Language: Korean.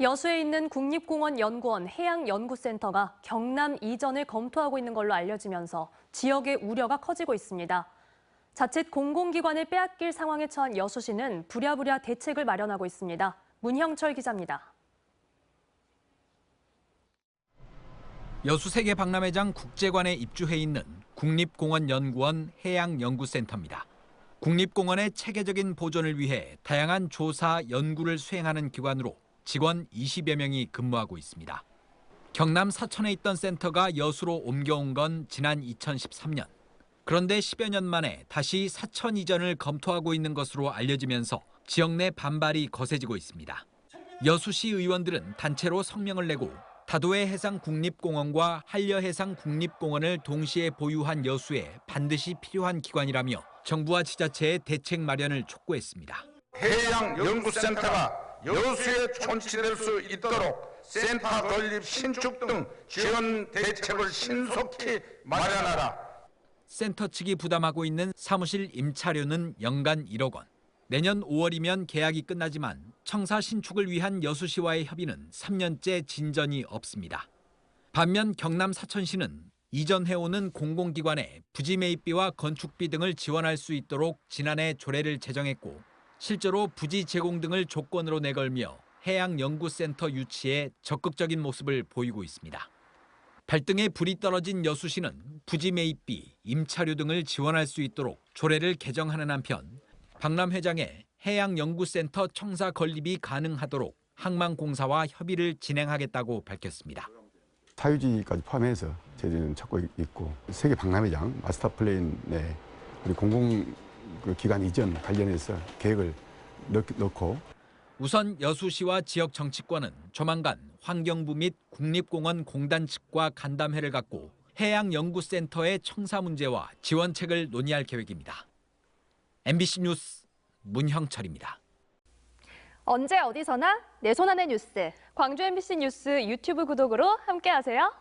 여수에 있는 국립공원연구원 해양연구센터가 경남 이전을 검토하고 있는 걸로 알려지면서 지역의 우려가 커지고 있습니다. 자칫 공공기관을 빼앗길 상황에 처한 여수시는 부랴부랴 대책을 마련하고 있습니다. 문형철 기자입니다. 여수 세계 박람회장 국제관에 입주해 있는 국립공원연구원 해양연구센터입니다. 국립공원의 체계적인 보존을 위해 다양한 조사, 연구를 수행하는 기관으로 직원 20여 명이 근무하고 있습니다. 경남 사천에 있던 센터가 여수로 옮겨온 건 지난 2013년. 그런데 10여 년 만에 다시 사천 이전을 검토하고 있는 것으로 알려지면서 지역 내 반발이 거세지고 있습니다. 여수시 의원들은 단체로 성명을 내고 다도해 해상 국립공원과 한려 해상 국립공원을 동시에 보유한 여수에 반드시 필요한 기관이라며 정부와 지자체의 대책 마련을 촉구했습니다. 해양연구센터가 여수에 촌치될 수 있도록 센터 건립 신축 등 지원 대책을 신속히 마련하라. 센터 측이 부담하고 있는 사무실 임차료는 연간 1억 원. 내년 5월이면 계약이 끝나지만 청사 신축을 위한 여수시와의 협의는 3년째 진전이 없습니다. 반면 경남 사천시는 이전해오는 공공기관에 부지 매입비와 건축비 등을 지원할 수 있도록 지난해 조례를 제정했고 실제로 부지 제공 등을 조건으로 내걸며 해양연구센터 유치에 적극적인 모습을 보이고 있습니다. 발등에 불이 떨어진 여수시는 부지 매입비, 임차료 등을 지원할 수 있도록 조례를 개정하는 한편 박람 회장에 해양연구센터 청사 건립이 가능하도록 항만공사와 협의를 진행하겠다고 밝혔습니다. 사유지까지 포함해서 저희는 찾고 있고 세계 박람회장 마스터 플랜에 우리 공공 그 기관 이전 관련해서 계획을 넣, 넣고 우선 여수시와 지역 정치권은 조만간 환경부 및 국립공원 공단 측과 간담회를 갖고 해양연구센터의 청사 문제와 지원책을 논의할 계획입니다. MBC 뉴스 문형철입니다. 언제 어디서나 내 손 안의 뉴스. 광주 MBC 뉴스 유튜브 구독으로 함께하세요.